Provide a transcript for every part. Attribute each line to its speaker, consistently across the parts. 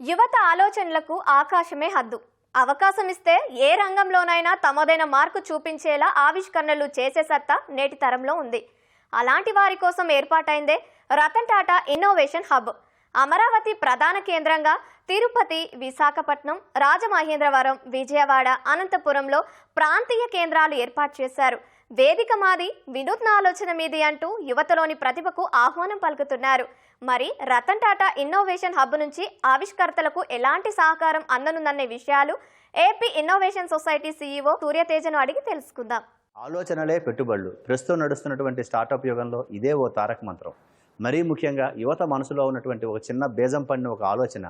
Speaker 1: యువత ఆలోచనలకు ఆకాశమే హద్దు. అవకాశం ఇస్తే ఏ రంగంలోనైనా తమదైన మార్కు చూపించేలా ఆవిష్కరణలు చేసే సత్తా నేటి తరంలో ఉంది. అలాంటి వారి కోసం ఏర్పాటైందే రతన్ టాటా ఇన్నోవేషన్ హబ్. అమరావతి ప్రధాన కేంద్రంగా తిరుపతి విశాఖపట్నం రాజమహేంద్రవరం విజయవాడ అనంతపురంలో ప్రాంతీయ కేంద్రాలు ఏర్పాటు చేశారు. వేదిక మాది వినూత్న ఆలోచన మీది అంటూ యువతలోని ప్రతిభకు ఆహ్వానం పలుకుతున్నారు. మరి రతన్ టాటా ఇన్నోవేషన్ హబ్ నుంచి ఆవిష్కర్తలకు ఎలాంటి సహకారం అందనుందనే విషయాలు ఏపీ ఇన్నోవేషన్ సొసైటీ సీఈఓ సూర్యతేజను అడిగి తెలుసుకుందాం.
Speaker 2: ఆలోచనలే పెట్టుబడులు. ప్రస్తుతం నడుస్తున్నటువంటి స్టార్టప్ యుగంలో ఇదే ఓ తారక మంత్రం. మరీ ముఖ్యంగా యువత మనసులో ఉన్నటువంటి ఒక చిన్న బేజం పడిన ఒక ఆలోచన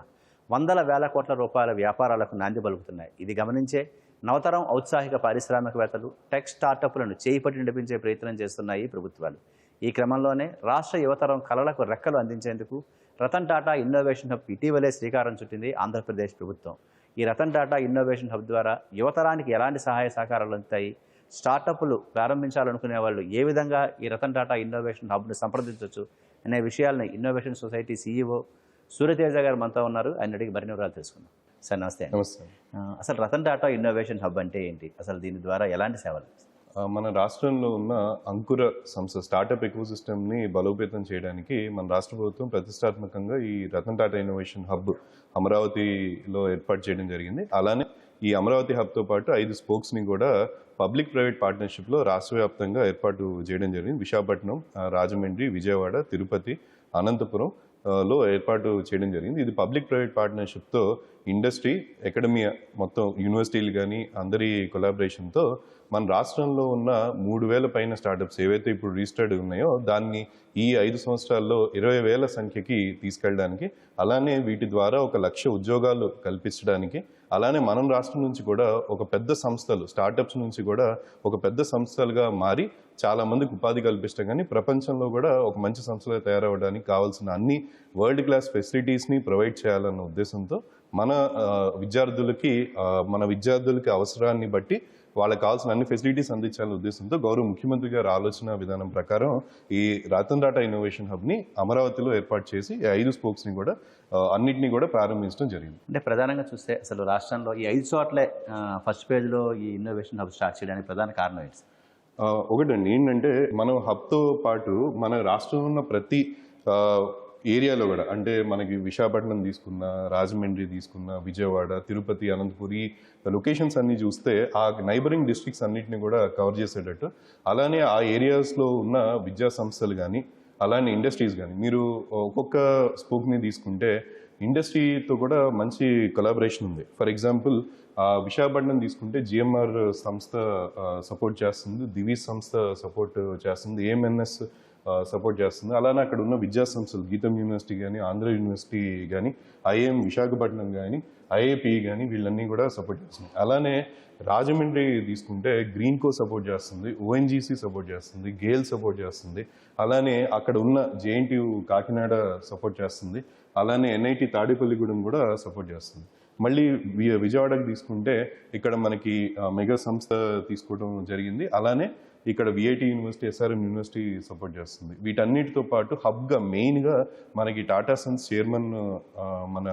Speaker 2: వందల వేల కోట్ల రూపాయల వ్యాపారాలకు నాంది పలుకుతున్నాయి. ఇది గమనించే నవతరం ఔత్సాహిక పారిశ్రామికవేత్తలు టెక్ స్టార్టప్లను చేయి నడిపించే ప్రయత్నం చేస్తున్నాయి ప్రభుత్వాలు. ఈ క్రమంలోనే రాష్ట్ర యువతరం కళలకు రెక్కలు అందించేందుకు రతన్ టాటా ఇన్నోవేషన్ హబ్ ఇటీవలే శ్రీకారం చుట్టింది ఆంధ్రప్రదేశ్ ప్రభుత్వం. ఈ రతన్ టాటా ఇన్నోవేషన్ హబ్ ద్వారా యువతరానికి ఎలాంటి సహాయ సహకారాలు అందుతాయి? స్టార్టప్లు ప్రారంభించాలనుకునే వాళ్ళు ఏ విధంగా ఈ రతన్ టాటా ఇన్నోవేషన్ హబ్ను సంప్రదించవచ్చు అనే విషయాలను ఇన్నోవేషన్ సొసైటీ సీఈఓ సూర్యతేజ గారు మనతో ఉన్నారు. ఆయన అడిగి మరిన్ని వివరాలు తెలుసుకుందాం. సార్ నమస్తే.
Speaker 3: నమస్తే.
Speaker 2: అసలు రతన్ టాటా ఇన్నోవేషన్ హబ్ అంటే ఏంటి? అసలు దీని ద్వారా ఎలాంటి సేవలు
Speaker 3: మన రాష్ట్రంలో ఉన్న అంకుర సంస్థ స్టార్టప్ ఎకో ని బలోపేతం చేయడానికి మన రాష్ట్ర ప్రభుత్వం ప్రతిష్టాత్మకంగా ఈ రతన్ టాటా ఇన్నోవేషన్ హబ్ అమరావతిలో ఏర్పాటు చేయడం జరిగింది. అలానే ఈ అమరావతి హబ్తో పాటు ఐదు స్పోక్స్ని కూడా పబ్లిక్ ప్రైవేట్ పార్ట్నర్షిప్లో రాష్ట్ర వ్యాప్తంగా ఏర్పాటు చేయడం జరిగింది. విశాఖపట్నం రాజమండ్రి విజయవాడ తిరుపతి అనంతపురం లో ఏర్పాటు చేయడం జరిగింది. ఇది పబ్లిక్ ప్రైవేట్ పార్ట్నర్షిప్తో ఇండస్ట్రీ అకాడమియా మొత్తం యూనివర్సిటీలు కానీ అందరి కొలాబరేషన్తో మన రాష్ట్రంలో ఉన్న మూడు వేల పైన స్టార్టప్స్ ఏవైతే ఇప్పుడు రిజిస్టర్డ్ ఉన్నాయో దాన్ని ఈ ఐదు సంవత్సరాల్లో ఇరవై వేల సంఖ్యకి తీసుకెళ్ళడానికి అలానే వీటి ద్వారా ఒక లక్ష ఉద్యోగాలు కల్పించడానికి అలానే మనం రాష్ట్రం నుంచి కూడా ఒక పెద్ద సంస్థలు స్టార్టప్స్ నుంచి కూడా ఒక పెద్ద సంస్థలుగా మారి చాలా మందికి ఉపాధి కల్పించడం కానీ ప్రపంచంలో కూడా ఒక మంచి సంస్థగా తయారవడానికి కావాల్సిన అన్ని వరల్డ్ క్లాస్ ఫెసిలిటీస్ని ప్రొవైడ్ చేయాలన్న ఉద్దేశంతో మన విద్యార్థులకి మన విద్యార్థులకి అవసరాన్ని బట్టి వాళ్ళకి కావాల్సిన అన్ని ఫెసిలిటీస్ అందించాలనే ఉద్దేశంతో గౌరవ ముఖ్యమంత్రి గారి ఆలోచన విధానం ప్రకారం ఈ రతన్ టాటా ఇన్నోవేషన్ హబ్ని అమరావతిలో ఏర్పాటు చేసి ఐదు స్పోక్స్ని కూడా అన్నిటినీ కూడా ప్రారంభించడం జరిగింది.
Speaker 2: అంటే ప్రధానంగా చూస్తే అసలు రాష్ట్రంలో ఈ ఐదు చోట్లే ఫస్ట్ పేజ్లో ఈ ఇన్నోవేషన్ హబ్ స్టార్ట్ చేయడానికి ప్రధాన కారణం ఏంటి?
Speaker 3: ఒకటండి ఏంటంటే మనం హబ్తో పాటు మన రాష్ట్రంలో ఉన్న ప్రతి ఏరియాలో కూడా అంటే మనకి విశాఖపట్నం తీసుకున్న రాజమండ్రి తీసుకున్న విజయవాడ తిరుపతి అనంతపురి లొకేషన్స్ అన్ని చూస్తే ఆ నైబరింగ్ డిస్ట్రిక్ట్స్ అన్నిటిని కూడా కవర్ చేసేటట్టు. అలానే ఆ ఏరియాస్లో ఉన్న విద్యా సంస్థలు కానీ అలానే ఇండస్ట్రీస్ కానీ మీరు ఒక్కొక్క స్పోక్ని తీసుకుంటే ఇండస్ట్రీతో కూడా మంచి కొలాబరేషన్ ఉంది. ఫర్ ఎగ్జాంపుల్ విశాఖపట్నం తీసుకుంటే జిఎంఆర్ సంస్థ సపోర్ట్ చేస్తుంది దివి సంస్థ సపోర్ట్ చేస్తుంది ఏఎంఎన్ఎస్ సపోర్ట్ చేస్తుంది. అలానే అక్కడ ఉన్న విద్యా సంస్థలు గీతం యూనివర్సిటీ కానీ ఆంధ్ర యూనివర్సిటీ కానీ ఐఏఎం విశాఖపట్నం కానీ ఐఏపి కానీ వీళ్ళన్నీ కూడా సపోర్ట్ చేస్తుంది. అలానే రాజమండ్రి తీసుకుంటే గ్రీన్ కో సపోర్ట్ చేస్తుంది ఓఎన్జీసీ సపోర్ట్ చేస్తుంది గేల్ సపోర్ట్ చేస్తుంది. అలానే అక్కడ ఉన్న జేఎన్టీయు కాకినాడ సపోర్ట్ చేస్తుంది. అలానే ఎన్ఐటి తాడేపల్లిగూడెం కూడా సపోర్ట్ చేస్తుంది. మళ్ళీ వి- విజయవాడకి తీసుకుంటే ఇక్కడ మనకి మెగా సంస్థ తీసుకోవడం జరిగింది. అలానే ఇక్కడ VIT university SRM university support చేస్తుంది. వీటన్నిటితో పాటు హబ్గా మెయిన్గా మనకి టాటా సన్స్ చైర్మన్ మన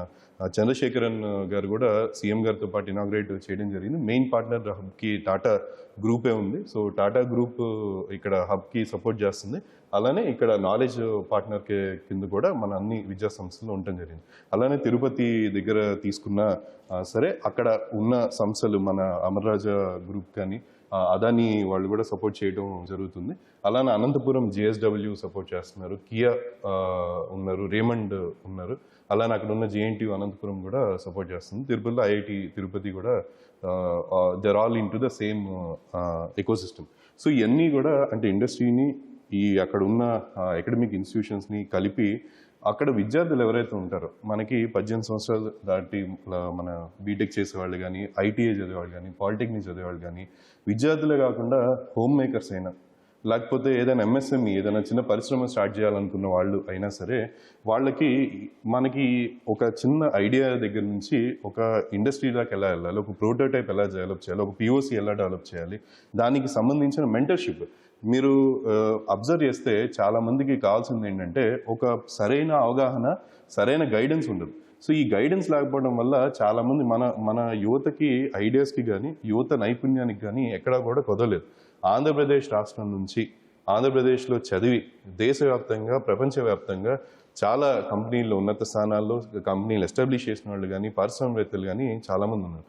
Speaker 3: చంద్రశేఖరన్ గారు కూడా సీఎం గారితో పాటు ఇనాగ్రేట్ చేయడం జరిగింది. మెయిన్ పార్ట్నర్ హబ్కి టాటా గ్రూపే ఉంది. సో టాటా గ్రూప్ ఇక్కడ హబ్కి సపోర్ట్ చేస్తుంది. అలానే ఇక్కడ నాలెడ్జ్ పార్ట్నర్ కింద కూడా మన అన్ని విద్యా సంస్థలు ఉండటం జరిగింది. అలానే తిరుపతి దగ్గర తీసుకున్న సరే అక్కడ ఉన్న సంస్థలు మన అమర్రాజా గ్రూప్ కానీ అదాని వాళ్ళు కూడా సపోర్ట్ చేయడం జరుగుతుంది. అలానే అనంతపురం జిఎస్డబ్ల్యూ సపోర్ట్ చేస్తున్నారు. కియా ఉన్నారు. రేమండ్ ఉన్నారు. అలానే అక్కడ ఉన్న జేఎన్టీ అనంతపురం కూడా సపోర్ట్ చేస్తుంది. తిరుపతిలో ఐఐటి తిరుపతి కూడా there all into the same ecosystem so ఇవన్నీ కూడా అంటే ఇండస్ట్రీని ఈ అక్కడ ఉన్న అకాడమిక్ ఇన్స్టిట్యూషన్స్ని కలిపి అక్కడ విద్యార్థులు ఎవరైతే ఉంటారో మనకి పద్దెనిమిది సంవత్సరాలు దాటి మన బీటెక్ చేసేవాళ్ళు కానీ ఐటీఐ చదివేవాళ్ళు కానీ పాలిటెక్నిక్ చదివేవాళ్ళు కానీ విద్యార్థులే కాకుండా హోమ్ మేకర్స్ అయినా లేకపోతే ఏదైనా ఎంఎస్ఎంఈ ఏదైనా చిన్న పరిశ్రమ స్టార్ట్ చేయాలనుకున్న వాళ్ళు అయినా సరే వాళ్ళకి మనకి ఒక చిన్న ఐడియా దగ్గర నుంచి ఒక ఇండస్ట్రీ దాకా ఎలా వెళ్ళాలి ఒక ప్రోటోటైప్ ఎలా డెవలప్ చేయాలి ఒక పిఓసి ఎలా డెవలప్ చేయాలి దానికి సంబంధించిన మెంటర్షిప్ మీరు అబ్జర్వ్ చేస్తే చాలా మందికి కావాల్సింది ఏంటంటే ఒక సరైన అవగాహన సరైన గైడెన్స్ ఉండదు. సో ఈ గైడెన్స్ లేకపోవడం వల్ల చాలామంది మన మన యువతకి ఐడియాస్కి కానీ యువత నైపుణ్యానికి కానీ ఎక్కడా కూడా కుదరలేదు. ఆంధ్రప్రదేశ్ రాష్ట్రం నుంచి ఆంధ్రప్రదేశ్లో చదివి దేశవ్యాప్తంగా ప్రపంచవ్యాప్తంగా చాలా కంపెనీల్లో ఉన్నత స్థానాల్లో కంపెనీలు ఎస్టాబ్లిష్ చేసిన వాళ్ళు కానీ పారిశ్రామికవేత్తలు కానీ చాలామంది ఉన్నారు.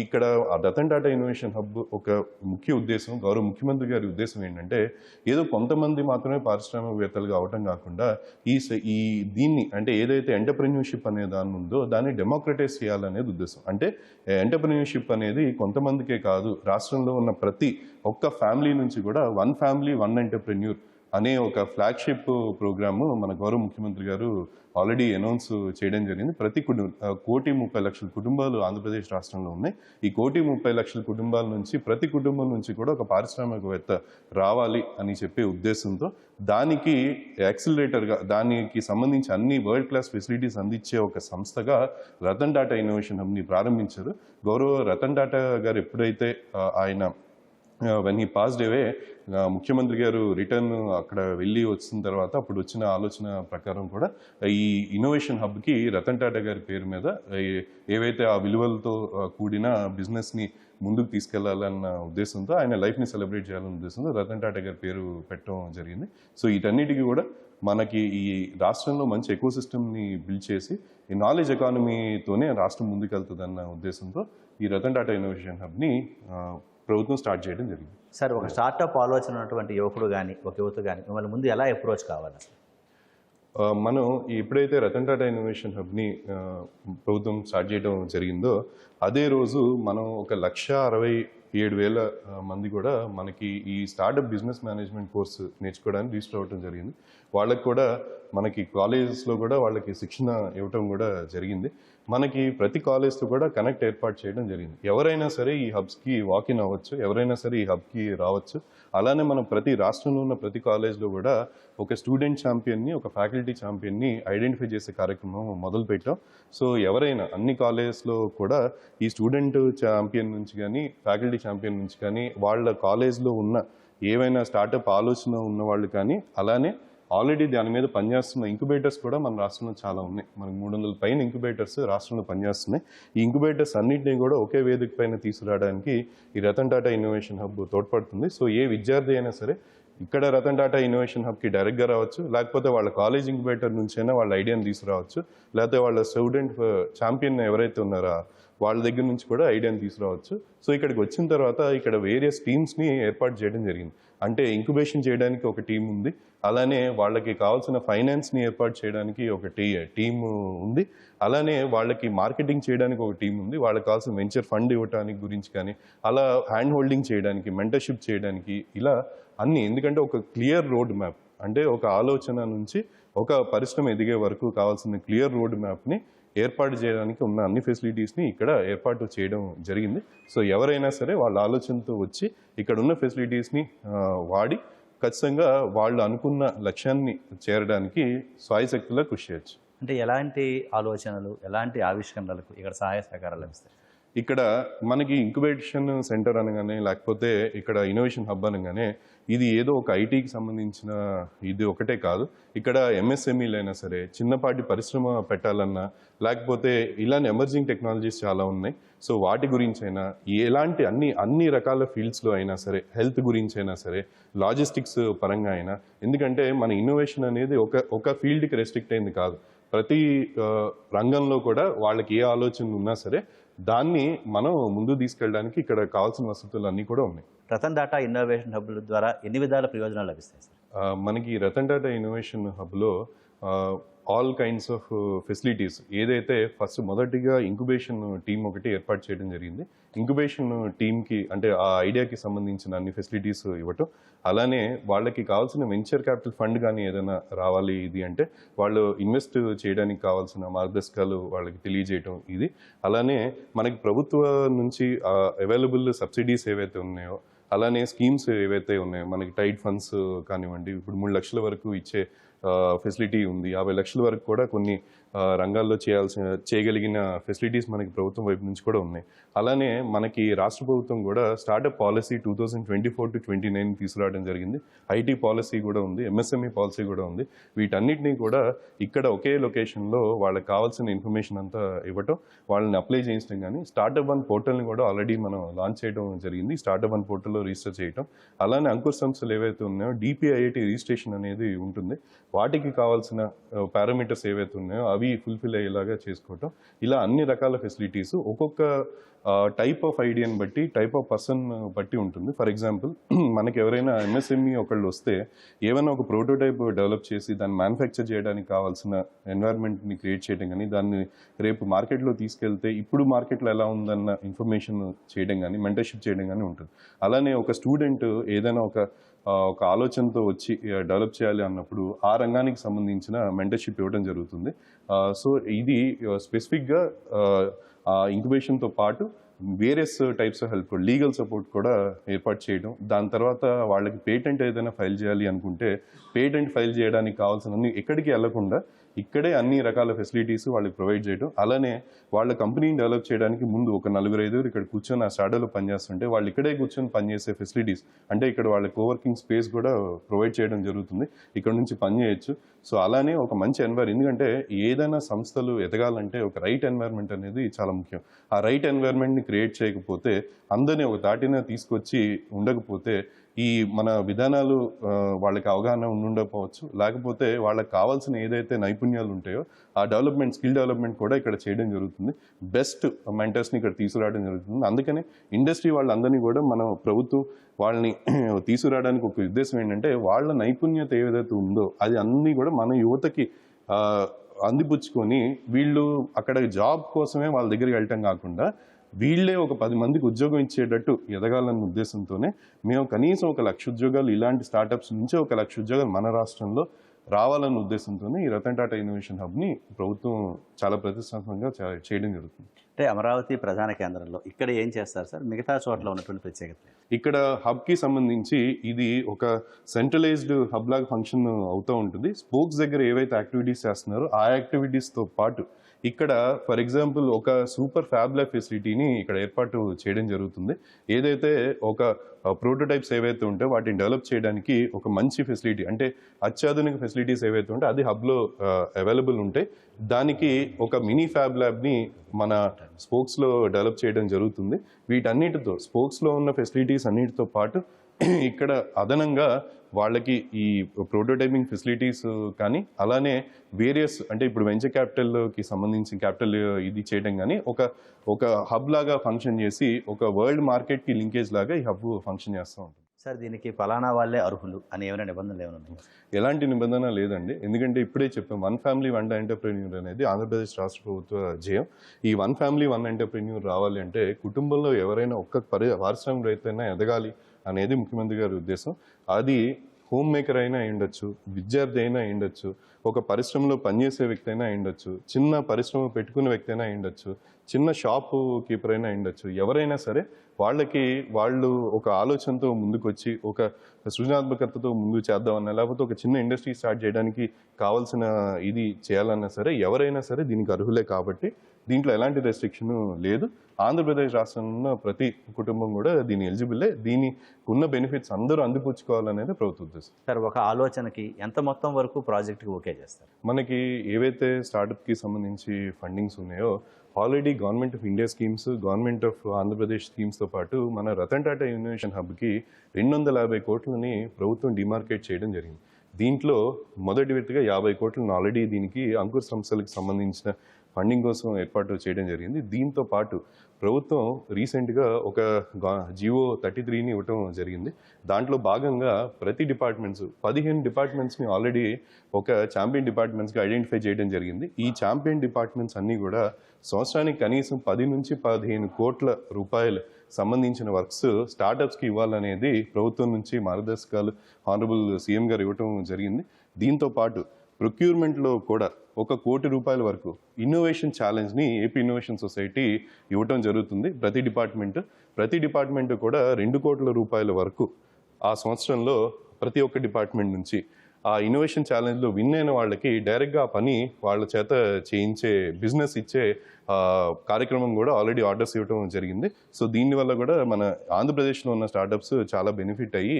Speaker 3: ఇక్కడ ఆ రతన్ టాటా ఇన్నోవేషన్ హబ్ ఒక ముఖ్య ఉద్దేశం గౌరవ ముఖ్యమంత్రి గారి ఉద్దేశం ఏంటంటే ఏదో కొంతమంది మాత్రమే పారిశ్రామికవేత్తలుగా అవటం కాకుండా ఈ స- ఈ దీన్ని అంటే ఏదైతే ఎంటర్ప్రెన్యూర్షిప్ అనే దాని ఉందో దాన్ని డెమోక్రటైజ్ చేయాలనేది ఉద్దేశం. అంటే ఎంటర్ప్రెన్యూర్షిప్ అనేది కొంతమందికే కాదు రాష్ట్రంలో ఉన్న ప్రతి ఒక్క ఫ్యామిలీ నుంచి కూడా వన్ ఫ్యామిలీ వన్ ఎంటర్ప్రెన్యూర్ అనే ఒక ఫ్లాగ్షిప్ ప్రోగ్రాము మన గౌరవ ముఖ్యమంత్రి గారు ఆల్రెడీ అనౌన్స్ చేయడం జరిగింది. ప్రతి కుటుంబ కోటి ముప్పై లక్షల కుటుంబాలు ఆంధ్రప్రదేశ్ రాష్ట్రంలో ఉన్నాయి. ఈ కోటి ముప్పై లక్షల కుటుంబాల నుంచి ప్రతి కుటుంబం నుంచి కూడా ఒక పారిశ్రామికవేత్త రావాలి అని చెప్పే ఉద్దేశంతో దానికి యాక్సిలరేటర్గా దానికి సంబంధించి అన్ని వరల్డ్ క్లాస్ ఫెసిలిటీస్ అందించే ఒక సంస్థగా రతన్ టాటా ఇన్నోవేషన్ హబ్ని ప్రారంభించారు. గౌరవ రతన్ టాటా గారు ఎప్పుడైతే ఆయన వెన్ హీ పాస్డ్ అవే ముఖ్యమంత్రి గారు రిటర్న్ అక్కడ వెళ్ళి వచ్చిన తర్వాత అప్పుడు వచ్చిన ఆలోచన ప్రకారం కూడా ఈ ఇన్నోవేషన్ హబ్కి రతన్ టాటా గారి పేరు మీద ఏవైతే ఆ విలువలతో కూడిన బిజినెస్ని ముందుకు తీసుకెళ్ళాలన్న ఉద్దేశంతో ఆయన లైఫ్ని సెలబ్రేట్ చేయాలన్న ఉద్దేశంతో రతన్ టాటా గారి పేరు పెట్టడం జరిగింది. సో వీటన్నిటికీ కూడా మనకి ఈ రాష్ట్రంలో మంచి ఎకో సిస్టమ్ని బిల్డ్ చేసి ఈ నాలెడ్జ్ ఎకానమీతోనే రాష్ట్రం ముందుకెళ్తుందన్న ఉద్దేశంతో ఈ రతన్ టాటా ఇన్నోవేషన్ హబ్ని ప్రభుత్వం స్టార్ట్ చేయడం జరిగింది.
Speaker 2: సార్ ఒక స్టార్టప్ ఆలోచన ఉన్నటువంటి యువకుడు కానీ ఒక యువత కానీ మిమ్మల్ని ముందు ఎలా అప్రోచ్ కావాలి?
Speaker 3: మనం ఎప్పుడైతే రతన్ టాటా ఇన్నోవేషన్ హబ్ని ప్రభుత్వం స్టార్ట్ చేయడం జరిగిందో అదే రోజు మనం ఒక లక్ష అరవై ఏడు వేల మంది కూడా మనకి ఈ స్టార్టప్ బిజినెస్ మేనేజ్మెంట్ కోర్సు నేర్చుకోవడానికి రిజిస్టర్ అవ్వడం జరిగింది. వాళ్ళకి కూడా మనకి కాలేజెస్లో కూడా వాళ్ళకి శిక్షణ ఇవ్వటం కూడా జరిగింది. మనకి ప్రతి కాలేజ్తో కూడా కనెక్ట్ ఏర్పాటు చేయడం జరిగింది. ఎవరైనా సరే ఈ హబ్స్కి వాకిన్ అవ్వచ్చు ఎవరైనా సరే ఈ హబ్కి రావచ్చు. అలానే మనం ప్రతి రాష్ట్రంలో ఉన్న ప్రతి కాలేజ్లో కూడా ఒక స్టూడెంట్ ఛాంపియన్ని ఒక ఫ్యాకల్టీ ఛాంపియన్ని ఐడెంటిఫై చేసే కార్యక్రమం మొదలుపెట్టాం. సో ఎవరైనా అన్ని కాలేజెస్లో కూడా ఈ స్టూడెంట్ ఛాంపియన్ నుంచి కానీ ఫ్యాకల్టీ ఛాంపియన్ నుంచి కానీ వాళ్ళ కాలేజ్లో ఉన్న ఏవైనా స్టార్టప్ ఆలోచన ఉన్న వాళ్ళు కానీ అలానే ఆల్రెడీ దాని మీద పనిచేస్తున్న ఇంక్యుబేటర్స్ కూడా మన రాష్ట్రంలో చాలా ఉన్నాయి. మనకి మూడు వందల పైన ఇంక్యుబేటర్స్ రాష్ట్రంలో పనిచేస్తున్నాయి. ఈ ఇంక్యుబేటర్స్ అన్నింటినీ కూడా ఒకే వేదిక పైన తీసుకురావడానికి ఈ రతన్ టాటా ఇన్నోవేషన్ హబ్ తోడ్పడుతుంది. సో ఏ విద్యార్థి అయినా సరే ఇక్కడ రతన్ టాటా ఇన్నోవేషన్ హబ్కి డైరెక్ట్గా రావచ్చు. లేకపోతే వాళ్ళ కాలేజ్ ఇంక్యుబేటర్ నుంచైనా వాళ్ళ ఐడియాని తీసుకురావచ్చు. లేకపోతే వాళ్ళ స్టూడెంట్ ఛాంపియన్ ఎవరైతే ఉన్నారో వాళ్ళ దగ్గర నుంచి కూడా ఐడియాని తీసుకురావచ్చు. సో ఇక్కడికి వచ్చిన తర్వాత ఇక్కడ వేరియస్ టీమ్స్ని ఏర్పాటు చేయడం జరిగింది. అంటే ఇంక్యుబేషన్ చేయడానికి ఒక టీం ఉంది. అలానే వాళ్ళకి కావాల్సిన ఫైనాన్స్ని ఏర్పాటు చేయడానికి ఒక టీ టీమ్ ఉంది. అలానే వాళ్ళకి మార్కెటింగ్ చేయడానికి ఒక టీం ఉంది. వాళ్ళకి కావాల్సిన వెంచర్ ఫండ్ ఇవ్వడానికి గురించి కానీ అలా హ్యాండ్ హోల్డింగ్ చేయడానికి మెంటర్షిప్ చేయడానికి ఇలా అన్ని ఎందుకంటే ఒక క్లియర్ రోడ్ మ్యాప్ అంటే ఒక ఆలోచన నుంచి ఒక పరిశ్రమ ఎదిగే వరకు కావాల్సిన క్లియర్ రోడ్ మ్యాప్ని ఏర్పాటు చేయడానికి ఉన్న అన్ని ఫెసిలిటీస్ని ఇక్కడ ఏర్పాటు చేయడం జరిగింది. సో ఎవరైనా సరే వాళ్ళ ఆలోచనతో వచ్చి ఇక్కడ ఉన్న ఫెసిలిటీస్ని వాడి ఖచ్చితంగా వాళ్ళు అనుకున్న లక్ష్యాన్ని చేరడానికి స్వాయశక్తిలో కృషి చేయొచ్చు.
Speaker 2: అంటే ఎలాంటి ఆలోచనలు ఎలాంటి ఆవిష్కరణలకు ఇక్కడ సహాయ సహకారాలు లభిస్తాయి?
Speaker 3: ఇక్కడ మనకి ఇంక్యుబేషన్ సెంటర్ అనగానే లేకపోతే ఇక్కడ ఇన్నోవేషన్ హబ్ అనగానే ఇది ఏదో ఒక ఐటీకి సంబంధించిన ఇది ఒకటే కాదు. ఇక్కడ ఎంఎస్ఎంఈలైనా అయినా సరే చిన్నపాటి పరిశ్రమ పెట్టాలన్నా లేకపోతే ఇలాంటి ఎమర్జింగ్ టెక్నాలజీస్ చాలా ఉన్నాయి. సో వాటి గురించి అయినా ఎలాంటి అన్ని అన్ని రకాల ఫీల్డ్స్లో అయినా సరే హెల్త్ గురించి అయినా సరే లాజిస్టిక్స్ పరంగా అయినా ఎందుకంటే మన ఇన్నోవేషన్ అనేది ఒక ఒక ఫీల్డ్కి రెస్ట్రిక్ట్ అయింది కాదు. ప్రతి రంగంలో కూడా వాళ్ళకి ఏ ఆలోచనలు ఉన్నా సరే దాన్ని మనం ముందు తీసుకెళ్ళడానికి ఇక్కడ కావాల్సిన వసతులు అన్నీ కూడా ఉన్నాయి.
Speaker 2: రతన్ టాటా ఇన్నోవేషన్ హబ్ల ద్వారా ఎన్ని విధాల ప్రయోజనాలు లభిస్తాయి సార్?
Speaker 3: మనకి రతన్ టాటా ఇన్నోవేషన్ హబ్లో ఆల్ కైండ్స్ ఆఫ్ ఫెసిలిటీస్ ఏదైతే ఫస్ట్ మొదటిగా ఇంక్యుబేషన్ టీం ఒకటి ఏర్పాటు చేయడం జరిగింది. ఇంక్యుబేషన్ టీంకి అంటే ఆ ఐడియాకి సంబంధించిన అన్ని ఫెసిలిటీస్ ఇవ్వటం. అలానే వాళ్ళకి కావాల్సిన వెంచర్ క్యాపిటల్ ఫండ్ కానీ ఏదైనా రావాలి ఇది అంటే వాళ్ళు ఇన్వెస్ట్ చేయడానికి కావాల్సిన మార్గదర్శకాలు వాళ్ళకి తెలియజేయటం ఇది. అలానే మనకి ప్రభుత్వ నుంచి అవైలబుల్ సబ్సిడీస్ ఏవైతే ఉన్నాయో అలానే స్కీమ్స్ ఏవైతే ఉన్నాయో మనకి టైట్ ఫండ్స్ కానివ్వండి ఇప్పుడు మూడు లక్షల వరకు ఇచ్చే ఫెసిలిటీ ఉంది. యాభై లక్షల వరకు కూడా కొన్ని రంగాల్లో చేయాల్సిన చేయగలిగిన ఫెసిలిటీస్ మనకి ప్రభుత్వం వైపు నుంచి కూడా ఉన్నాయి. అలానే మనకి రాష్ట్ర ప్రభుత్వం కూడా startup policy two thousand twenty four to twenty nine తీసుకురావడం జరిగింది. ఐటీ పాలసీ కూడా ఉంది ఎంఎస్ఎంఈ పాలసీ కూడా ఉంది. వీటన్నిటినీ కూడా ఇక్కడ ఒకే లొకేషన్లో వాళ్ళకి కావాల్సిన ఇన్ఫర్మేషన్ అంతా ఇవ్వటం వాళ్ళని అప్లై చేయించడం కానీ స్టార్టప్ వన్ పోర్టల్ని కూడా ఆల్రెడీ మనం లాంచ్ చేయడం జరిగింది. స్టార్టప్ వన్ పోర్టల్లో రిజిస్టర్ చేయటం. అలానే అంకుర్ సంస్థలు ఏవైతే ఉన్నాయో డిపిఐఐటి రిజిస్ట్రేషన్ అనేది ఉంటుంది. వాటికి కావాల్సిన పారామీటర్స్ ఏవైతే ఉన్నాయో అవి ఫుల్ఫిల్ అయ్యేలాగా చేసుకోవటం. ఇలా అన్ని రకాల ఫెసిలిటీస్ ఒక్కొక్క టైప్ ఆఫ్ ఐడియాని బట్టి టైప్ ఆఫ్ పర్సన్ బట్టి ఉంటుంది. ఫర్ ఎగ్జాంపుల్ మనకి ఎవరైనా ఎంఎస్ఎంఈ ఒకళ్ళు వస్తే ఏమైనా ఒక ప్రోటోటైప్ డెవలప్ చేసి దాన్ని మ్యానుఫ్యాక్చర్ చేయడానికి కావాల్సిన ఎన్వైర్న్మెంట్ని క్రియేట్ చేయడం కానీ దాన్ని రేపు మార్కెట్లో తీసుకెళ్తే ఇప్పుడు మార్కెట్లో ఎలా ఉందన్న ఇన్ఫర్మేషన్ చేయడం కానీ మెంటర్షిప్ చేయడం కానీ ఉంటుంది. అలానే ఒక స్టూడెంట్ ఏదైనా ఒక ఒక ఆలోచనతో వచ్చి డెవలప్ చేయాలి అన్నప్పుడు ఆ రంగానికి సంబంధించిన మెంటర్షిప్ ఇవ్వడం జరుగుతుంది. సో ఇది స్పెసిఫిక్గా ఇంక్యుబేషన్తో పాటు various types of help legal support కూడా ఏర్పాటు చేయడం దాని తర్వాత వాళ్ళకి పేటెంట్ ఏదైనా ఫైల్ చేయాలి అనుకుంటే పేటెంట్ ఫైల్ చేయడానికి కావాల్సిన ఎక్కడికి వెళ్ళకుండా ఇక్కడే అన్ని రకాల ఫెసిలిటీస్ వాళ్ళకి ప్రొవైడ్ చేయడం అలానే వాళ్ళ కంపెనీని డెవలప్ చేయడానికి ముందు ఒక నలుగురు ఐదుగురు ఇక్కడ కూర్చొని ఆ షాడోలో పనిచేస్తుంటే వాళ్ళు ఇక్కడే కూర్చొని పనిచేసే ఫెసిలిటీస్ అంటే ఇక్కడ వాళ్ళ కోవర్కింగ్ స్పేస్ కూడా ప్రొవైడ్ చేయడం జరుగుతుంది. ఇక్కడ నుంచి పని చేయొచ్చు సో అలానే ఒక మంచి ఎన్వైర్ ఎందుకంటే ఏదైనా సంస్థలు ఎదగాలంటే ఒక రైట్ ఎన్వైర్మెంట్ అనేది చాలా ముఖ్యం. ఆ రైట్ ఎన్వైర్మెంట్ని క్రియేట్ చేయకపోతే అందరినీ ఒక దాటిన తీసుకొచ్చి ఉండకపోతే ఈ మన విధానాలు వాళ్ళకి అవగాహన ఉండకపోవచ్చు లేకపోతే వాళ్ళకి కావాల్సిన ఏదైతే నైపుణ్యాలు ఉంటాయో ఆ డెవలప్మెంట్ స్కిల్ డెవలప్మెంట్ కూడా ఇక్కడ చేయడం జరుగుతుంది. బెస్ట్ మెంటర్స్ని ఇక్కడ తీసుకురావడం జరుగుతుంది. అందుకనే ఇండస్ట్రీ వాళ్ళందరినీ కూడా మనం ప్రభుత్వం వాళ్ళని తీసుకురావడానికి ఒక ఉద్దేశం ఏంటంటే వాళ్ళ నైపుణ్యత ఏదైతే ఉందో అది అన్నీ కూడా మన యువతకి అందిపుచ్చుకొని వీళ్ళు అక్కడ జాబ్ కోసమే వాళ్ళ దగ్గరికి వెళ్ళటం కాకుండా వీళ్ళే ఒక పది మందికి ఉద్యోగం ఇచ్చేటట్టు ఎదగాలన్న ఉద్దేశంతోనే మేము కనీసం ఒక లక్ష ఉద్యోగాలు ఇలాంటి స్టార్టప్స్ నుంచి ఒక లక్ష ఉద్యోగాలు మన రాష్ట్రంలో రావాలన్న ఉద్దేశంతోనే ఈ రతన్ టాటా ఇన్నోవేషన్ హబ్ని ప్రభుత్వం చాలా ప్రతిష్టాత్మకంగా చేయడం జరుగుతుంది.
Speaker 2: అంటే అమరావతి ప్రధాన కేంద్రంలో ఇక్కడ ఏం చేస్తారు సార్? మిగతా చోట్ల ఉన్నటువంటి ప్రత్యేకత
Speaker 3: ఇక్కడ హబ్కి సంబంధించి ఇది ఒక సెంట్రలైజ్డ్ హబ్ లాగా ఫంక్షన్ అవుతూ ఉంటుంది. స్పోక్స్ దగ్గర ఏవైతే యాక్టివిటీస్ చేస్తున్నారో ఆ యాక్టివిటీస్తో పాటు ఇక్కడ ఫర్ ఎగ్జాంపుల్ ఒక సూపర్ ఫ్యాబ్ ల్యాబ్ ఫెసిలిటీని ఇక్కడ ఏర్పాటు చేయడం జరుగుతుంది. ఏదైతే ఒక ప్రోటోటైప్స్ ఏవైతే ఉంటాయో వాటిని డెవలప్ చేయడానికి ఒక మంచి ఫెసిలిటీ అంటే అత్యాధునిక ఫెసిలిటీస్ ఏవైతే ఉంటాయో అది హబ్లో అవైలబుల్ ఉంటాయి దానికి ఒక మినీ ఫ్యాబ్ ల్యాబ్ని మన స్పోక్స్లో డెవలప్ చేయడం జరుగుతుంది. వీటన్నిటితో స్పోక్స్లో ఉన్న ఫెసిలిటీస్ అన్నిటితో పాటు ఇక్కడ అదనంగా వాళ్ళకి ఈ ప్రోటోటైపింగ్ ఫెసిలిటీస్ కానీ అలానే వేరియస్ అంటే ఇప్పుడు వెంచర్ క్యాపిటల్కి సంబంధించి క్యాపిటల్ ఇది చేయడం కానీ ఒక ఒక హబ్ లాగా ఫంక్షన్ చేసి ఒక వరల్డ్ మార్కెట్కి లింకేజ్ లాగా ఈ హబ్ ఫంక్షన్ చేస్తూ ఉంటుంది
Speaker 2: సార్ దీనికి ఫలానా వాళ్ళే అర్హులు అని ఏమైనా నిబంధనలు ఏమైనా
Speaker 3: ఎలాంటి నిబంధన లేదండి. ఎందుకంటే ఇప్పుడే చెప్పాం వన్ ఫ్యామిలీ వన్ ఎంటర్ప్రెన్యూర్ అనేది ఆంధ్రప్రదేశ్ రాష్ట్ర ప్రభుత్వ జయం. ఈ వన్ ఫ్యామిలీ వన్ ఎంటర్ప్రెన్యూర్ రావాలి అంటే కుటుంబంలో ఎవరైనా ఒక్క పరి పారిశ్రామిక ఎదగాలి అనేది ముఖ్యమంత్రి గారి ఉద్దేశం. అది హోమ్ మేకర్ అయినా అయ్యుండొచ్చు విద్యార్థి అయినా అయ్యుండొచ్చు ఒక పరిశ్రమలో పనిచేసే వ్యక్తి అయినా అయ్యుండొచ్చు చిన్న పరిశ్రమ పెట్టుకునే వ్యక్తి అయినా అయ్యుండొచ్చు చిన్న షాప్ కీపర్ అయినా అయ్యుండొచ్చు. ఎవరైనా సరే వాళ్ళకి వాళ్ళు ఒక ఆలోచనతో ముందుకొచ్చి ఒక సృజనాత్మకతతో ముందు చేద్దామన్నా లేకపోతే ఒక చిన్న ఇండస్ట్రీ స్టార్ట్ చేయడానికి కావాల్సిన ఇది చేయాలన్నా సరే ఎవరైనా సరే దీనికి అర్హులే కాబట్టి దీంట్లో ఎలాంటి రెస్ట్రిక్షన్ లేదు. ఆంధ్రప్రదేశ్ రాష్ట్రంలో ఉన్న ప్రతి కుటుంబం కూడా దీని ఎలిజిబుల్లే దీని ఉన్న బెనిఫిట్స్ అందరూ అందిపుచ్చుకోవాలనేది ప్రభుత్వ ఉద్దేశం.
Speaker 2: సార్ ఒక ఆలోచనకి ఎంత మొత్తం వరకు ప్రాజెక్ట్కి ఓకే చేస్తారు?
Speaker 3: మనకి ఏవైతే స్టార్టప్కి సంబంధించి ఫండింగ్స్ ఉన్నాయో already government of India schemes government of Andhra Pradesh స్కీమ్స్తో పాటు మన రతన్ టాటా ఇన్నోవేషన్ హబ్కి రెండు వందల యాభై కోట్లని ప్రభుత్వం డిమార్కేట్ చేయడం జరిగింది. దీంట్లో మొదటి విడతగా యాభై కోట్లను ఆల్రెడీ దీనికి అంకుర్ సంస్థలకు సంబంధించిన ఫండింగ్ కోసం ఏర్పాటు చేయడం జరిగింది. దీంతో పాటు ప్రభుత్వం రీసెంట్గా ఒక జియో థర్టీ త్రీని ఇవ్వటం జరిగింది. దాంట్లో భాగంగా ప్రతి డిపార్ట్మెంట్స్ పదిహేను డిపార్ట్మెంట్స్ని ఆల్రెడీ ఒక ఛాంపియన్ డిపార్ట్మెంట్స్గా ఐడెంటిఫై చేయడం జరిగింది. ఈ ఛాంపియన్ డిపార్ట్మెంట్స్ అన్నీ కూడా సంవత్సరానికి కనీసం పది నుంచి పదిహేను కోట్ల రూపాయలు సంబంధించిన వర్క్స్ స్టార్టప్స్కి ఇవ్వాలనేది ప్రభుత్వం నుంచి మార్గదర్శకాలు హానరబుల్ సీఎం గారు ఇవ్వటం జరిగింది. దీంతో పాటు ప్రొక్యూర్మెంట్లో కూడా ఒక కోటి రూపాయల వరకు ఇన్నోవేషన్ ఛాలెంజ్ని ఏపీ ఇన్నోవేషన్ సొసైటీ ఇవ్వటం జరుగుతుంది ప్రతి డిపార్ట్మెంట్. ప్రతి డిపార్ట్మెంట్ కూడా రెండు కోట్ల రూపాయల వరకు ఆ సంవత్సరంలో ప్రతి ఒక్క డిపార్ట్మెంట్ నుంచి ఆ ఇన్నోవేషన్ ఛాలెంజ్లో విన్ అయిన వాళ్ళకి డైరెక్ట్గా ఆ పని వాళ్ళ చేత చేయించే బిజినెస్ ఇచ్చే కార్యక్రమం కూడా ఆల్రెడీ ఆర్డర్స్ ఇవ్వడం జరిగింది. సో దీనివల్ల కూడా మన ఆంధ్రప్రదేశ్లో ఉన్న స్టార్టప్స్ చాలా బెనిఫిట్ అయ్యి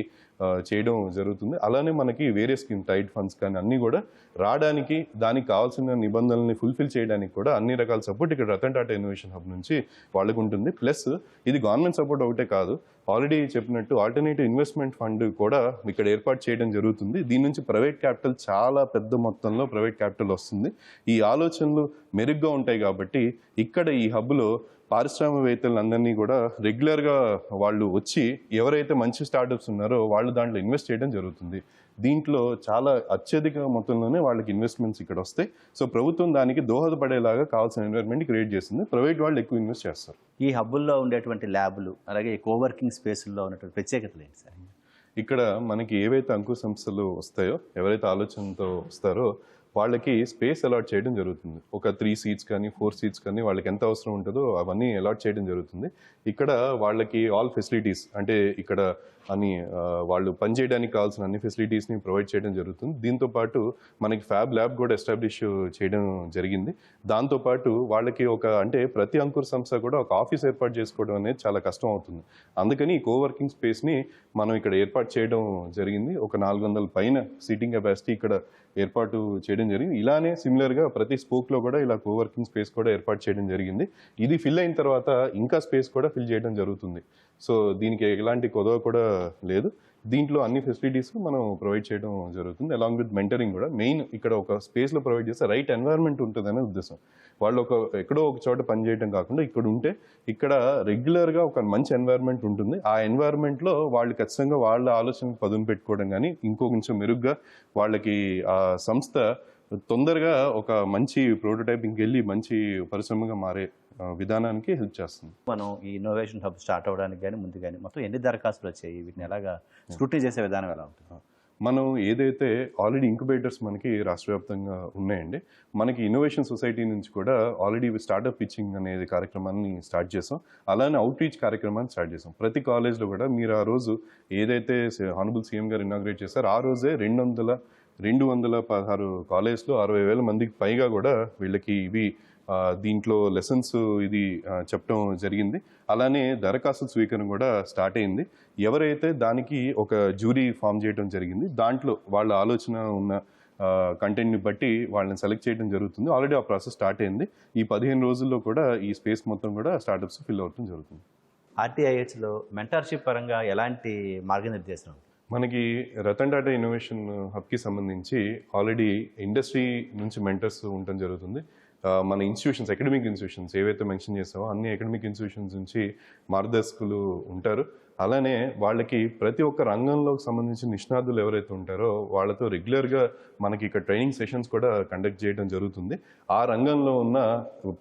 Speaker 3: చేయడం జరుగుతుంది. అలానే మనకి వేరే స్కీమ్ టైట్ ఫండ్స్ కానీ అన్నీ కూడా రావడానికి దానికి కావాల్సిన నిబంధనల్ని ఫుల్ఫిల్ చేయడానికి కూడా అన్ని రకాల సపోర్ట్ ఇక్కడ రతన్ టాటా ఇన్నోవేషన్ హబ్ నుంచి వాళ్ళకు ఉంటుంది. ప్లస్ ఇది గవర్నమెంట్ సపోర్ట్ ఒకటే కాదు. ఆల్రెడీ చెప్పినట్టు ఆల్టర్నేటివ్ ఇన్వెస్ట్మెంట్ ఫండ్ కూడా ఇక్కడ ఏర్పాటు చేయడం జరుగుతుంది. దీని నుంచి ప్రైవేట్ క్యాపిటల్ చాలా పెద్ద మొత్తంలో ప్రైవేట్ క్యాపిటల్ వస్తుంది. ఈ ఆలోచనలు మెరుగ్గా ఉంటాయి కాబట్టి ఇక్కడ ఈ హబ్లో పారిశ్రామికవేత్తలందరినీ కూడా రెగ్యులర్గా వాళ్ళు వచ్చి ఎవరైతే మంచి స్టార్టప్స్ ఉన్నారో వాళ్ళు దాంట్లో ఇన్వెస్ట్ చేయడం జరుగుతుంది. దీంట్లో చాలా అత్యధిక మొత్తంలోనే వాళ్ళకి ఇన్వెస్ట్మెంట్స్ ఇక్కడ వస్తాయి. సో ప్రభుత్వం దానికి దోహదపడేలాగా కావాల్సిన ఎన్వైర్న్మెంట్ క్రియేట్ చేస్తుంది ప్రైవేట్ వాళ్ళు ఎక్కువ ఇన్వెస్ట్ చేస్తారు.
Speaker 2: ఈ హబ్బుల్లో ఉండేటువంటి ల్యాబులు అలాగే కోవర్కింగ్ స్పేసుల్లో ఉన్నటువంటి ప్రత్యేకతలు ఏంటి సార్?
Speaker 3: ఇక్కడ మనకి ఏవైతే అంకుర సంస్థలు వస్తాయో ఎవరైతే ఆలోచనతో వస్తారో వాళ్ళకి స్పేస్ అలాట్ చేయడం జరుగుతుంది. ఒక త్రీ సీట్స్ కానీ ఫోర్ సీట్స్ కానీ వాళ్ళకి ఎంత అవసరం ఉంటుందో అవన్నీ అలాట్ చేయడం జరుగుతుంది. ఇక్కడ వాళ్ళకి ఆల్ ఫెసిలిటీస్ అంటే ఇక్కడ అని వాళ్ళు పనిచేయడానికి కావాల్సిన అన్ని ఫెసిలిటీస్ని ప్రొవైడ్ చేయడం జరుగుతుంది. దీంతో పాటు మనకి ఫ్యాబ్ ల్యాబ్ కూడా ఎస్టాబ్లిష్ చేయడం జరిగింది. దాంతోపాటు వాళ్ళకి ఒక అంటే ప్రతి అంకుర సంస్థ కూడా ఒక ఆఫీస్ ఏర్పాటు చేసుకోవడం అనేది చాలా కష్టం అవుతుంది. అందుకని ఈ కోవర్కింగ్ స్పేస్ని మనం ఇక్కడ ఏర్పాటు చేయడం జరిగింది. ఒక నాలుగు వందల పైన సీటింగ్ కెపాసిటీ ఇక్కడ ఏర్పాటు చేయడం జరిగింది. ఇలానే సిమిలర్గా ప్రతి స్పోక్లో కూడా ఇలా కోవర్కింగ్ స్పేస్ కూడా ఏర్పాటు చేయడం జరిగింది. ఇది ఫిల్ అయిన తర్వాత ఇంకా స్పేస్ కూడా ఫిల్ చేయడం జరుగుతుంది. సో దీనికి ఎలాంటి కొదవ కూడా లేదు. దీంట్లో అన్ని ఫెసిలిటీస్ మనం ప్రొవైడ్ చేయడం జరుగుతుంది. అలాంగ్ విత్ మెంటరింగ్ కూడా. మెయిన్ ఇక్కడ ఒక స్పేస్లో ప్రొవైడ్ చేస్తే రైట్ ఎన్వైర్న్మెంట్ ఉంటుందనే ఉద్దేశం. వాళ్ళు ఒక ఎక్కడో ఒక చోట పనిచేయడం కాకుండా ఇక్కడ ఉంటే ఇక్కడ రెగ్యులర్గా ఒక మంచి ఎన్వైర్న్మెంట్ ఉంటుంది. ఆ ఎన్వైర్న్మెంట్లో వాళ్ళు ఖచ్చితంగా వాళ్ళ ఆలోచన పదును పెట్టుకోవడం కానీ ఇంకో కొంచెం మెరుగ్గా వాళ్ళకి ఆ సంస్థ తొందరగా ఒక మంచి ప్రోటోటైపింగ్కి వెళ్ళి మంచి పరిశ్రమగా మారే విధానానికి హెల్ప్ చేస్తుంది.
Speaker 2: మనం ఈ ఇన్నోవేషన్ హబ్ స్టార్ట్ అవ్వడానికి కానీ ముందు కానీ మొత్తం ఎన్ని దరఖాస్తులు వచ్చాయి? వీటిని ఎలాగా స్క్రూటీ చేసే విధానం ఎలా ఉంటుంది?
Speaker 3: మనం ఏదైతే ఆల్రెడీ ఇంక్యుబేటర్స్ మనకి రాష్ట్ర వ్యాప్తంగా ఉన్నాయండి మనకి ఇన్నోవేషన్ సొసైటీ నుంచి కూడా ఆల్రెడీ స్టార్టప్ పిచ్చింగ్ అనేది కార్యక్రమాన్ని స్టార్ట్ చేసాం. అలానే అవుట్ రీచ్ కార్యక్రమాన్ని స్టార్ట్ చేసాం. ప్రతి కాలేజ్లో కూడా మీరు ఆ రోజు ఏదైతే హానబుల్ సీఎం గారు ఇనాగ్రేట్ చేశారో ఆ రోజే రెండు వందల రెండు వందల పదహారు కాలేజ్లో అరవై వేల మందికి పైగా కూడా వీళ్ళకి ఇవి దీంట్లో లెసన్స్ ఇది చెప్పడం జరిగింది. అలానే దరఖాస్తు స్వీకరణ కూడా స్టార్ట్ అయింది. ఎవరైతే దానికి ఒక జ్యూరీ ఫామ్ చేయడం జరిగింది దాంట్లో వాళ్ళ ఆలోచన ఉన్న కంటెంట్ని బట్టి వాళ్ళని సెలెక్ట్ చేయడం జరుగుతుంది. ఆల్రెడీ ఆ ప్రాసెస్ స్టార్ట్ అయింది. ఈ పదిహేను రోజుల్లో కూడా ఈ స్పేస్ మొత్తం కూడా స్టార్టప్స్ ఫిల్ అవ్వడం జరుగుతుంది.
Speaker 2: ఆర్టీఐఎస్లో మెంటర్షిప్ పరంగా ఎలాంటి మార్గనిర్దేశం? ఉంది?
Speaker 3: మనకి రతన్ టాటా ఇన్నోవేషన్ హబ్కి సంబంధించి ఆల్రెడీ ఇండస్ట్రీ నుంచి మెంటర్స్ ఉండటం జరుగుతుంది. మన ఇన్స్టిట్యూషన్స్ అకాడమిక్ ఇన్స్టిట్యూషన్స్ ఏవైతే మెన్షన్ చేస్తావో అన్ని అకాడమిక్ ఇన్స్టిట్యూషన్స్ నుంచి మార్గదర్శకులు ఉంటారు. అలానే వాళ్ళకి ప్రతి ఒక్క రంగంలోకి సంబంధించిన నిష్ణాతులు ఎవరైతే ఉంటారో వాళ్ళతో రెగ్యులర్గా మనకి ఇక్కడ ట్రైనింగ్ సెషన్స్ కూడా కండక్ట్ చేయడం జరుగుతుంది. ఆ రంగంలో ఉన్న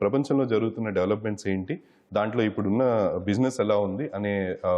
Speaker 3: ప్రపంచంలో జరుగుతున్న డెవలప్మెంట్స్ ఏంటి? దాంట్లో ఇప్పుడున్న బిజినెస్ ఎలా ఉంది అనే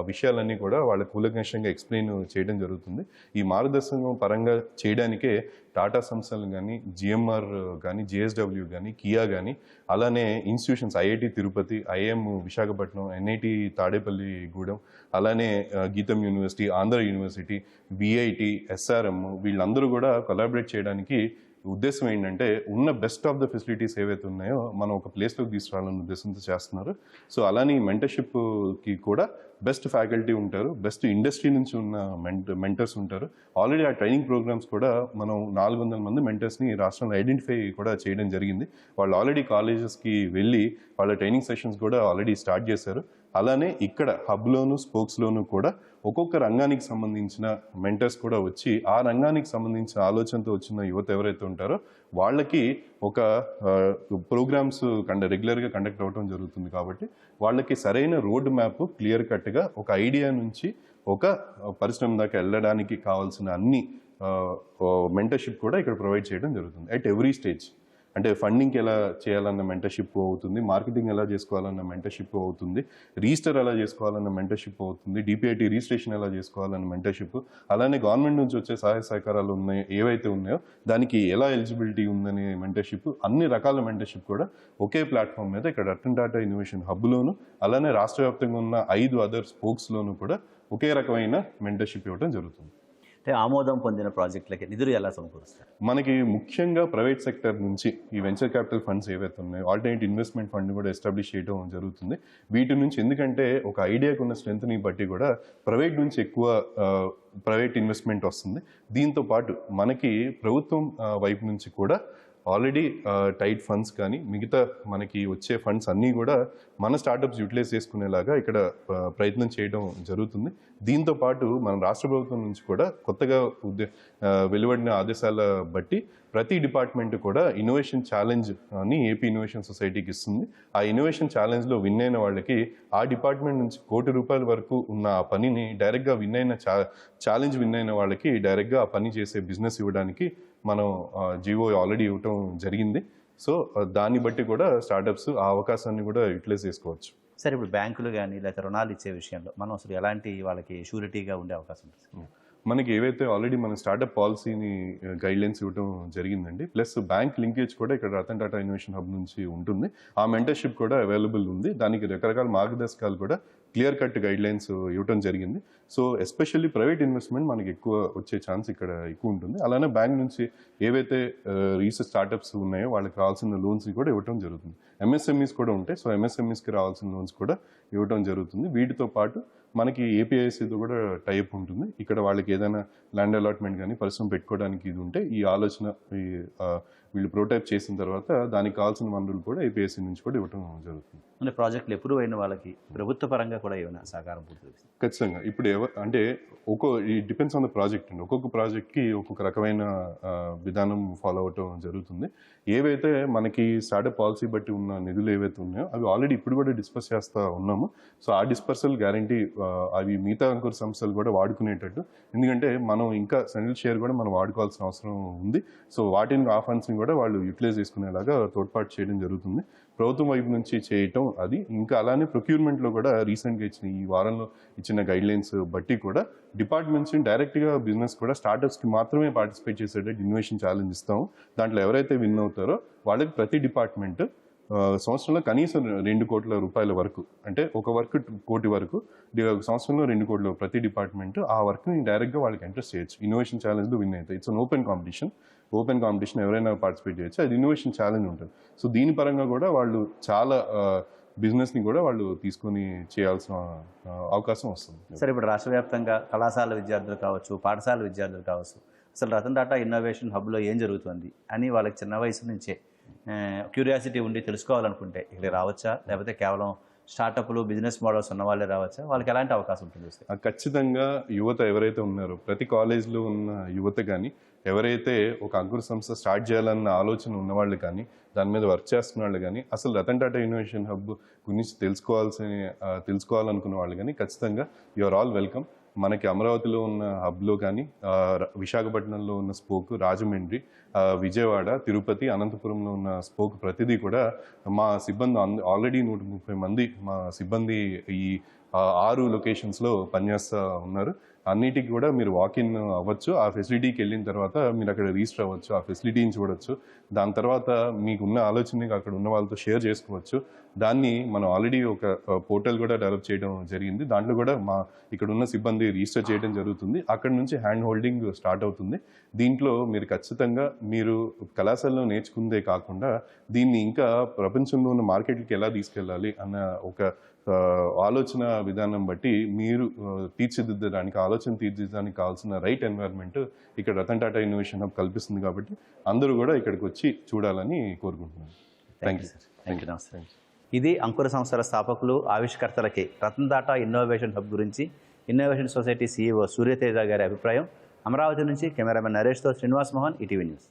Speaker 3: విషయాలన్నీ కూడా వాళ్ళ కూలంకషంగా ఎక్స్ప్లెయిన్ చేయడం జరుగుతుంది. ఈ మార్గదర్శకం పరంగా చేయడానికే టాటా సంస్థలు కానీ జిఎంఆర్ కానీ జిఎస్డబ్ల్యూ కానీ కియా కానీ అలానే institutions IIT Tirupati IIM Visakhapatnam NIT Tadepalligudem అలానే GITAM university Andhra university BIT SRM వీళ్ళందరూ కూడా కొలాబరేట్ చేయడానికి ఉద్దేశం ఏంటంటే ఉన్న బెస్ట్ ఆఫ్ ద ఫెసిలిటీస్ ఏవైతే ఉన్నాయో మనం ఒక ప్లేస్లోకి తీసుకురావాలని ఉద్దేశంతో చేస్తున్నారు. సో అలానే మెంటర్షిప్కి కూడా బెస్ట్ ఫ్యాకల్టీ ఉంటారు బెస్ట్ ఇండస్ట్రీ నుంచి ఉన్న మెంట మెంటర్స్ ఉంటారు. ఆల్రెడీ ఆ ట్రైనింగ్ ప్రోగ్రామ్స్ కూడా మనం నాలుగు వందల మంది మెంటర్స్ని రాష్ట్రంలో ఐడెంటిఫై కూడా చేయడం జరిగింది. వాళ్ళు ఆల్రెడీ కాలేజెస్కి వెళ్ళి వాళ్ళ ట్రైనింగ్ సెషన్స్ కూడా ఆల్రెడీ స్టార్ట్ చేశారు. అలానే ఇక్కడ హబ్లోను స్పోక్స్లోను కూడా ఒక్కొక్క రంగానికి సంబంధించిన మెంటర్స్ కూడా వచ్చి ఆ రంగానికి సంబంధించిన ఆలోచనతో వచ్చిన యువత ఎవరైతే ఉంటారో వాళ్ళకి ఒక ప్రోగ్రామ్స్ కండ రెగ్యులర్గా కండక్ట్ అవ్వడం జరుగుతుంది కాబట్టి వాళ్ళకి సరైన రోడ్ మ్యాప్ క్లియర్ కట్గా ఒక ఐడియా నుంచి ఒక పరిశ్రమ దాకా వెళ్ళడానికి కావాల్సిన అన్ని మెంటర్షిప్ కూడా ఇక్కడ ప్రొవైడ్ చేయడం జరుగుతుంది అట్ ఎవ్రీ స్టేజ్. అంటే ఫండింగ్ ఎలా చేయాలన్న మెంటర్షిప్ అవుతుంది మార్కెటింగ్ ఎలా చేసుకోవాలన్న మెంటర్షిప్ అవుతుంది రిజిస్టర్ ఎలా చేసుకోవాలన్న మెంటర్షిప్ అవుతుంది డిపిఐటి రిజిస్ట్రేషన్ ఎలా చేసుకోవాలన్న మెంటర్షిప్ అలానే గవర్నమెంట్ నుంచి వచ్చే సహాయ సహకారాలు ఉన్నాయి ఏవైతే ఉన్నాయో దానికి ఎలా ఎలిజిబిలిటీ ఉందనే మెంటర్షిప్ అన్ని రకాల మెంటర్షిప్ కూడా ఒకే ప్లాట్ఫామ్ మీద ఇక్కడ రతన్ టాటా ఇన్నోవేషన్ హబ్లోను అలానే రాష్ట్ర వ్యాప్తంగా ఉన్న ఐదు అదర్ స్పోక్స్లోను కూడా ఒకే రకమైన మెంటర్షిప్ ఇవ్వడం జరుగుతుంది.
Speaker 2: అంటే ఆమోదం పొందిన ప్రాజెక్టులకి నిధులు ఎలా సమకూరుస్తారు?
Speaker 3: మనకి ముఖ్యంగా ప్రైవేట్ సెక్టర్ నుంచి ఈ వెంచర్ క్యాపిటల్ ఫండ్స్ ఏవైతే ఉన్నాయో ఆల్టర్నేట్ ఇన్వెస్ట్మెంట్ ఫండ్ కూడా ఎస్టాబ్లిష్ చేయడం జరుగుతుంది. వీటి నుంచి ఎందుకంటే ఒక ఐడియాకు ఉన్న స్ట్రెంత్ని బట్టి కూడా ప్రైవేట్ నుంచి ఎక్కువ ప్రైవేట్ ఇన్వెస్ట్మెంట్ వస్తుంది. దీంతో పాటు మనకి ప్రభుత్వం వైపు నుంచి కూడా ఆల్రెడీ టైట్ ఫండ్స్ కానీ మిగతా మనకి వచ్చే ఫండ్స్ అన్నీ కూడా మన స్టార్టప్స్ యూటిలైజ్ చేసుకునేలాగా ఇక్కడ ప్రయత్నం చేయడం జరుగుతుంది. దీంతో పాటు మన రాష్ట్ర ప్రభుత్వం నుంచి కూడా కొత్తగా ఉద్దే వెలువడిన ఆదేశాల బట్టి ప్రతి డిపార్ట్మెంట్ కూడా ఇన్నోవేషన్ ఛాలెంజ్ అని ఏపీ ఇన్నోవేషన్ సొసైటీకి ఇస్తుంది. ఆ ఇన్నోవేషన్ ఛాలెంజ్లో విన్ అయిన వాళ్ళకి ఆ డిపార్ట్మెంట్ నుంచి కోటి రూపాయల వరకు ఉన్న ఆ పనిని డైరెక్ట్గా విన్ అయిన చా ఛాలెంజ్ విన్ అయిన వాళ్ళకి డైరెక్ట్గా ఆ పని చేసే బిజినెస్ ఇవ్వడానికి మనం జియో ఆల్రెడీ ఇవ్వటం జరిగింది. సో దాన్ని బట్టి కూడా స్టార్టప్స్ ఆ అవకాశాన్ని కూడా యూటిలైజ్ చేసుకోవచ్చు.
Speaker 2: సరే ఇప్పుడు బ్యాంకులు కానీ లేకపోతే రుణాలు ఇచ్చే విషయంలో మనం అసలు ఎలాంటి వాళ్ళకి షూరిటీగా ఉండే అవకాశం ఉంటుంది
Speaker 3: మనకి ఏవైతే ఆల్రెడీ మన స్టార్టప్ పాలసీని గైడ్ లైన్స్ ఇవ్వడం జరిగిందండి. ప్లస్ బ్యాంక్ లింకేజ్ కూడా ఇక్కడ రతన్ టాటా ఇన్నోవేషన్ హబ్ నుంచి ఉంటుంది. ఆ మెంటర్షిప్ కూడా అవైలబుల్ ఉంది. దానికి రకరకాల మార్గదర్శకాలు కూడా క్లియర్ కట్ గైడ్ లైన్స్ జరిగింది. సో ఎస్పెషల్లీ ప్రైవేట్ ఇన్వెస్ట్మెంట్ మనకి ఎక్కువ వచ్చే ఛాన్స్ ఇక్కడ ఎక్కువ ఉంటుంది. అలానే బ్యాంక్ నుంచి ఏవైతే రీసెర్చ్ స్టార్టప్స్ ఉన్నాయో వాళ్ళకి కావాల్సిన లోన్స్ కూడా ఇవ్వడం జరుగుతుంది. ఎంఎస్ఎంఈస్ కూడా ఉంటాయి. సో ఎంఎస్ఎంఈస్కి రావాల్సిన లోన్స్ కూడా ఇవ్వటం జరుగుతుంది. వీటితో పాటు మనకి ఏపీఐసీతో కూడా టైప్ ఉంటుంది. ఇక్కడ వాళ్ళకి ఏదైనా ల్యాండ్ అలాట్మెంట్ కానీ పరిశ్రమ పెట్టుకోవడానికి ఇది ఉంటే ఈ ఆలోచన ఈ, వీళ్ళు ప్రోటైప్ చేసిన తర్వాత దానికి కావాల్సిన వనరులు కూడా ఏపీఐసి నుంచి కూడా ఇవ్వడం జరుగుతుంది.
Speaker 2: అంటే ప్రాజెక్టులు ఎప్పుడు అయిన వాళ్ళకి ప్రభుత్వ పరంగా కూడా ఏమైనా సహకారం పూర్తి
Speaker 3: ఖచ్చితంగా. ఇప్పుడు అంటే ఒక్కో ఈ డిపెండ్స్ ఆన్ ద ప్రాజెక్ట్ అండి. ఒక్కొక్క ప్రాజెక్ట్కి ఒక్కొక్క రకమైన విధానం ఫాలో అవటం జరుగుతుంది. ఏవైతే మనకి స్టార్టప్ పాలసీ బట్టి ఉన్న నిధులు ఏవైతే ఉన్నాయో అవి ఆల్రెడీ ఇప్పుడు కూడా డిస్పర్స్ చేస్తూ ఉన్నాము. సో ఆ డిస్పర్సల్ గ్యారంటీ అవి మిగతా అంకుర సంస్థలు కూడా వాడుకునేటట్టు. ఎందుకంటే మనం ఇంకా సెంట్రల్ షేర్ కూడా మనం వాడుకోవాల్సిన అవసరం ఉంది. సో వాటిని ఆ ఫండ్స్ని కూడా వాళ్ళు యూటిలైజ్ చేసుకునేలాగా తోడ్పాటు చేయడం జరుగుతుంది. ప్రభుత్వం వైపు నుంచి చేయటం అది. ఇంకా అలానే ప్రొక్యూర్మెంట్లో కూడా రీసెంట్గా ఇచ్చిన ఈ వారంలో ఇచ్చిన గైడ్లైన్స్ బట్టి కూడా డిపార్ట్మెంట్స్ డైరెక్ట్గా బిజినెస్ కూడా స్టార్టప్స్కి మాత్రమే పార్టిసిపేట్ చేసేటట్టు ఇన్నోవేషన్ ఛాలెంజ్ ఇస్తాము. దాంట్లో ఎవరైతే విన్ అవుతారో వాళ్ళకి ప్రతి డిపార్ట్మెంట్ సంవత్సరంలో కనీసం రెండు కోట్ల రూపాయల వరకు అంటే ఒక వర్క్ కోటి వరకు సంవత్సరంలో రెండు కోట్ల ప్రతి డిపార్ట్మెంట్ ఆ వర్క్ని డైరెక్ట్గా వాళ్ళకి ఇంట్రెస్ట్ చేయొచ్చు. ఇన్నోవేషన్ ఛాలెంజ్లో విన్ అవుతాయి. It's an open competition open competition ఎవరైనా పార్టిసిపేట్ చేయొచ్చు. అది ఇన్నోవేషన్ ఛాలెంజ్ ఉంటుంది. సో దీని పరంగా కూడా వాళ్ళు చాలా బిజినెస్ని కూడా వాళ్ళు తీసుకొని చేయాల్సిన అవకాశం వస్తుంది.
Speaker 2: సరే ఇప్పుడు రాష్ట్ర వ్యాప్తంగా కళాశాల విద్యార్థులు కావచ్చు పాఠశాల విద్యార్థులు కావచ్చు అసలు రతన్ టాటా ఇన్నోవేషన్ హబ్లో ఏం జరుగుతుంది అని వాళ్ళకి చిన్న వయసు నుంచే క్యూరియాసిటీ ఉండి తెలుసుకోవాలనుకుంటే ఇక్కడ రావచ్చా? లేకపోతే కేవలం స్టార్టప్లు బిజినెస్ మోడల్స్ ఉన్న వాళ్ళే రావచ్చా? వాళ్ళకి ఎలాంటి అవకాశం ఉంటుంది?
Speaker 3: ఖచ్చితంగా యువత ఎవరైతే ఉన్నారో ప్రతి కాలేజ్లో ఉన్న యువత కానీ ఎవరైతే ఒక అంకుర సంస్థ స్టార్ట్ చేయాలన్న ఆలోచన ఉన్నవాళ్ళు కానీ దాని మీద వర్క్ చేస్తున్న వాళ్ళు కానీ అసలు రతన్ టాటా ఇన్నోవేషన్ హబ్ గురించి తెలుసుకోవాల్సిన తెలుసుకోవాలనుకున్న వాళ్ళు కానీ ఖచ్చితంగా యువర్ ఆల్ వెల్కమ్. మనకి అమరావతిలో ఉన్న హబ్లో కానీ విశాఖపట్నంలో ఉన్న స్పోక్ రాజమండ్రి విజయవాడ తిరుపతి అనంతపురంలో ఉన్న స్పోక్ ప్రతిదీ కూడా మా సిబ్బంది ఆల్రెడీ నూట ముప్పై మంది మా సిబ్బంది ఈ ఆరు లొకేషన్స్లో పనిచేస్తూ ఉన్నారు. అన్నిటికి కూడా మీరు వాకిన్ అవ్వచ్చు. ఆ ఫెసిలిటీకి వెళ్ళిన తర్వాత మీరు అక్కడ రిజిస్టర్ అవ్వచ్చు. ఆ ఫెసిలిటీని చూడొచ్చు. దాని తర్వాత మీకున్న ఆలోచనని అక్కడ ఉన్న వాళ్ళతో షేర్ చేసుకోవచ్చు. దాన్ని మనం ఆల్రెడీ ఒక పోర్టల్ కూడా డెవలప్ చేయడం జరిగింది. దాంట్లో కూడా మా ఇక్కడ ఉన్న సిబ్బంది రిజిస్టర్ చేయడం జరుగుతుంది. అక్కడ నుంచి హ్యాండ్ హోల్డింగ్ స్టార్ట్ అవుతుంది. దీంట్లో మీరు ఖచ్చితంగా మీరు కళాశాలలో నేర్చుకుందే కాకుండా దీన్ని ఇంకా ప్రపంచంలో ఉన్న మార్కెట్కి ఎలా తీసుకెళ్ళాలి అన్న ఒక ఆలోచన విధానం బట్టి మీరు తీర్చిదిద్దడానికి ఆలోచన తీర్చిదిద్దడానికి కావాల్సిన రైట్ ఎన్వైర్న్మెంట్ ఇక్కడ రతన్ టాటా ఇన్నోవేషన్ హబ్ కల్పిస్తుంది కాబట్టి అందరూ కూడా ఇక్కడికి వచ్చి చూడాలని కోరుకుంటున్నాను. Thank you
Speaker 2: sir thank you నమస్తే. ఇది అంకుర సంస్థల స్థాపకులు ఆవిష్కర్తలకి రతన్ టాటా ఇన్నోవేషన్ హబ్ గురించి ఇన్నోవేషన్ సొసైటీ సీఈఓ సూర్యతేజ గారి అభిప్రాయం. అమరావతి నుంచి కెమెరామెన్ నరేష్తో శ్రీనివాస్ మోహన్ ఈటీవీ న్యూస్.